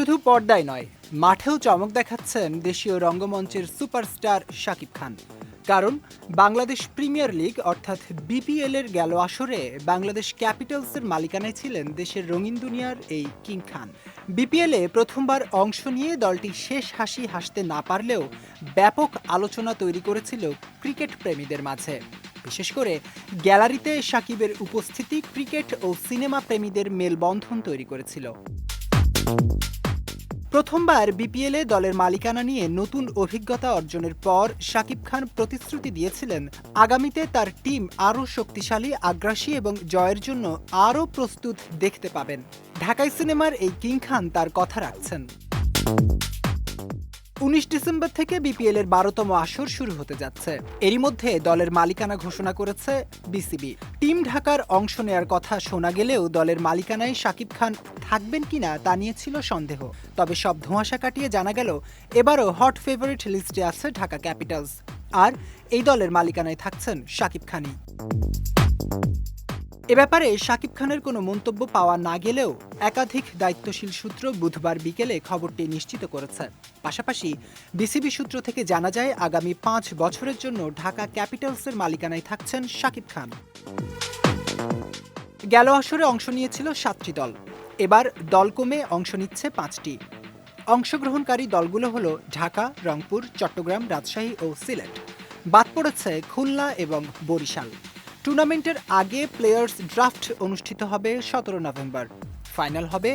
শুধু পর্দায় নয়, মাঠেও চমক দেখাচ্ছেন দেশীয় রঙ্গমঞ্চের সুপারস্টার শাকিব খান। কারণ বাংলাদেশ প্রিমিয়ার লিগ, অর্থাৎ বিপিএল এর গেল আসরে বাংলাদেশ ক্যাপিটালসের মালিকানায় ছিলেন দেশের রঙিন দুনিয়ার এই কিং খান। বিপিএল প্রথমবার অংশ নিয়ে দলটি শেষ হাসি হাসতে না পারলেও ব্যাপক আলোচনা তৈরি করেছিল ক্রিকেট প্রেমীদের মাঝে। বিশেষ করে গ্যালারিতে সাকিবের উপস্থিতি ক্রিকেট ও সিনেমা প্রেমীদের মেলবন্ধন তৈরি করেছিল। প্রথমবার বিপিএলে দলের মালিকানা নিয়ে নতুন অভিজ্ঞতা অর্জনের পর শাকিব খান প্রতিশ্রুতি দিয়েছিলেন, আগামীতে তার টিম আরও শক্তিশালী, আগ্রাসী এবং জয়ের জন্য আরও প্রস্তুত দেখতে পাবেন। ঢাকাই সিনেমার এই কিং খান তার কথা রাখছেন। উনিশ ডিসেম্বর থেকে বিপিএল এর বারোতম আসর শুরু হতে যাচ্ছে। এরই মধ্যে দলের মালিকানা ঘোষণা করেছে বিসিবি। টিম ঢাকার অংশ নেয়ার কথা শোনা গেলেও দলের মালিকানায় শাকিব খান থাকবেন কিনা তা নিয়ে ছিল সন্দেহ। তবে সব ধোঁয়াশা কাটিয়ে জানা গেল, এবারও হট ফেভারিট লিস্টে আছে ঢাকা ক্যাপিটালস। আর এই দলের মালিকানায় থাকছেন শাকিব খানই। এ ব্যাপারে শাকিব খানের কোনো মন্তব্য পাওয়া না গেলেও একাধিক দায়িত্বশীল সূত্র বুধবার বিকেলে খবরটি নিশ্চিত করেছে। পাশাপাশি বিসিবি সূত্র থেকে জানা যায়, আগামী পাঁচ বছরের জন্য ঢাকা ক্যাপিটালসের মালিকানায় থাকছেন শাকিব খান। গেল আসরে অংশ নিয়েছিল সাতটি দল। এবার দল কমে অংশ নিচ্ছে পাঁচটি। অংশগ্রহণকারী দলগুলো হলো ঢাকা, রংপুর, চট্টগ্রাম, রাজশাহী ও সিলেট। বাদ পড়েছে খুলনা এবং বরিশাল। টুর্নামেন্টের আগে প্লেয়ার্স ড্রাফট অনুষ্ঠিত হবে সতেরো নভেম্বর। ফাইনাল হবে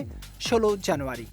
ষোলো জানুয়ারি।